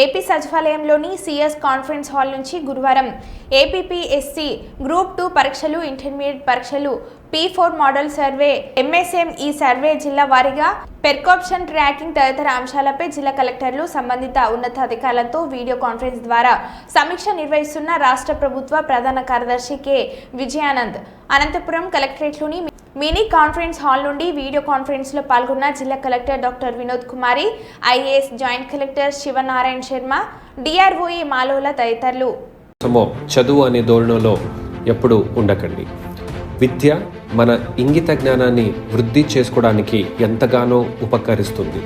AP సచివాలయంలోని CS conference hall నుంచి గురువారం APPSC group two పరీక్షలు ఇంటర్మీడియట్ పరీక్షలు P four model survey MSM ఈ సర్వే జిల్లా వారీగా పెర్కాప్షన్ ట్రాకింగ్ తదితర అంశాలపై జిల్లా కలెక్టర్లు సంబంధిత ఉన్నతాధికారులతో వీడియో కాన్ఫరెన్స్ ద్వారా సమీక్ష నిర్వహిస్తున్న రాష్ట్ర ప్రభుత్వ ప్రధాన కార్యదర్శి కె. విజయానంద్. అనంతపురం కలెక్టరేట్లోని మినీ కాన్ఫరెన్స్ హాల్ నుండి వీడియో కాన్ఫరెన్స్లో పాల్గొన్న జిల్లా collector doctor Vinod Kumari IAS joint collector Sivanarayana Sharma DRO A Malola తదితరులు. చదువు అనే ధోరణిలో ఎప్పుడు ఉండకండి. విద్య మన ఇంగిత జ్ఞానాన్ని వృద్ధి చేసుకోవడానికి ఎంతగానో ఉపకరిస్తుంది.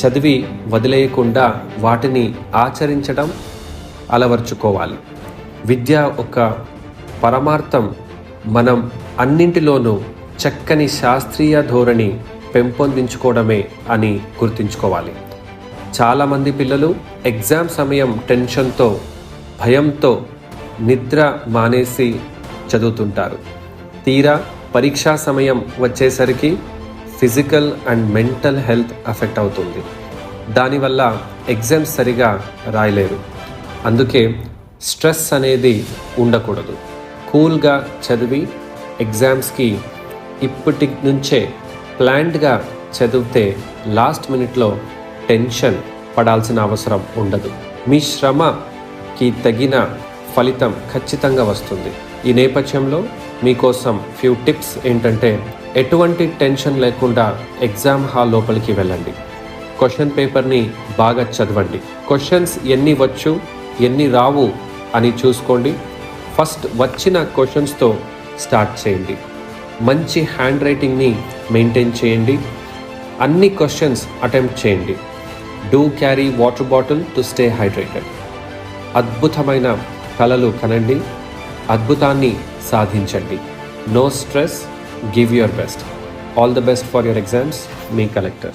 చదివి వదిలేయకుండా వాటిని ఆచరించడం అలవర్చుకోవాలి. విద్య ఒక పరమార్థం మనం అన్నింటిలోనూ చక్కని శాస్త్రీయ ధోరణి పెంపొందించుకోవడమే అని గుర్తుంచుకోవాలి. చాలామంది పిల్లలు ఎగ్జామ్ సమయం టెన్షన్తో భయంతో నిద్ర మానేసి చదువుతుంటారు. తీరా పరీక్షా సమయం వచ్చేసరికి physical and mental health affect అవుతుంది. దానివల్ల ఎగ్జామ్స్ సరిగా రాయలేరు. అందుకే స్ట్రెస్ అనేది ఉండకూడదు. కూల్గా చదివి ఎగ్జామ్స్కి ఇప్పటి నుంచే ప్లాంట్గా చదివితే లాస్ట్ మినిట్లో టెన్షన్ పడాల్సిన అవసరం ఉండదు. మీ శ్రమకి తగిన ఫలితం ఖచ్చితంగా వస్తుంది. ఈ నేపథ్యంలో మీకోసం ఫ్యూ టిప్స్ ఏంటంటే ఎటువంటి టెన్షన్ లేకుండా ఎగ్జామ్ హాల్ లోపలికి వెళ్ళండి. క్వశ్చన్ పేపర్ని బాగా చదవండి. క్వశ్చన్స్ ఎన్ని వచ్చు ఎన్ని రావు అని చూసుకోండి. ఫస్ట్ వచ్చిన క్వశ్చన్స్తో స్టార్ట్ చేయండి. మంచి హ్యాండ్ రైటింగ్ని మెయింటైన్ చేయండి. అన్ని క్వశ్చన్స్ అటెంప్ట్ చేయండి. Do carry water bottle to stay hydrated అద్భుతమైన కళలు కనండి. అద్భుతాన్ని సాధించండి. No stress give your best all the best for your exams me collector